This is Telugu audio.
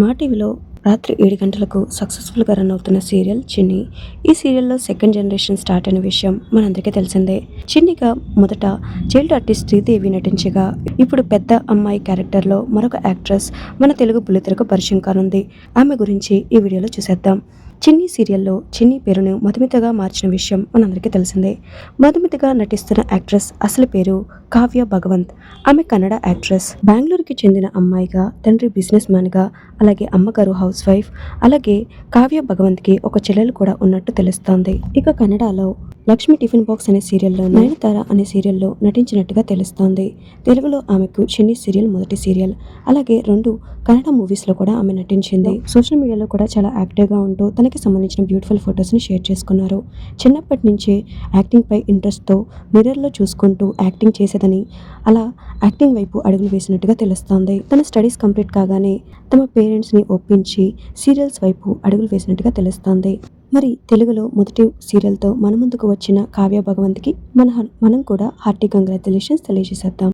మా టీవీలో రాత్రి ఏడు గంటలకు సక్సెస్ఫుల్గా రన్ అవుతున్న సీరియల్ చిన్ని. ఈ సీరియల్లో సెకండ్ జనరేషన్ స్టార్ట్ అయిన విషయం మనందరికీ తెలిసిందే. చిన్నిగా మొదట చైల్డ్ ఆర్టిస్ట్ శ్రీదేవి నటించగా ఇప్పుడు పెద్ద అమ్మాయి క్యారెక్టర్లో మరొక యాక్ట్రెస్ మన తెలుగు బుల్లితెరకు పరిచయం కానుంది. ఆమె గురించి ఈ వీడియోలో చూసేద్దాం. చిన్ని సీరియల్లో చిన్ని పేరును మధుమితగా మార్చిన విషయం మనందరికీ తెలిసిందే. మధుమితగా నటిస్తున్న యాక్ట్రెస్ అసలు పేరు కావ్య భగవంత్. ఆమె కన్నడ యాక్ట్రెస్. బెంగళూరుకి చెందిన అమ్మాయిగా తండ్రి బిజినెస్ మ్యాన్గా అలాగే అమ్మగారు హౌస్ వైఫ్ అలాగే కావ్య భగవంత్కి ఒక చెల్లెలు కూడా ఉన్నట్టు తెలుస్తోంది. ఇక కన్నడలో లక్ష్మి టిఫిన్ బాక్స్ అనే సీరియల్లో నయనతార అనే సీరియల్లో నటించినట్టుగా తెలుస్తోంది. తెలుగులో ఆమెకు చిన్ని సీరియల్ మొదటి సీరియల్. అలాగే రెండు కన్నడ మూవీస్లో కూడా ఆమె నటించింది. సోషల్ మీడియాలో కూడా చాలా యాక్టివ్గా ఉంటూ తనకి సంబంధించిన బ్యూటిఫుల్ ఫొటోస్ని షేర్ చేసుకున్నారు. చిన్నప్పటి నుంచే యాక్టింగ్పై ఇంట్రెస్ట్తో మిర్రర్లో చూసుకుంటూ యాక్టింగ్ చేసేదని అలా యాక్టింగ్ వైపు అడుగులు వేసినట్టుగా తెలుస్తోంది. తన స్టడీస్ కంప్లీట్ కాగానే తమ పేరెంట్స్ని ఒప్పించి సీరియల్స్ వైపు అడుగులు వేసినట్టుగా తెలుస్తోంది. మరి తెలుగులో మొదటి సీరియల్తో మన ముందుకు వచ్చిన కావ్య భగవంత్కి మన మనం కూడా హార్టీ కంగ్రాచులేషన్స్ తెలియజేసేద్దాం.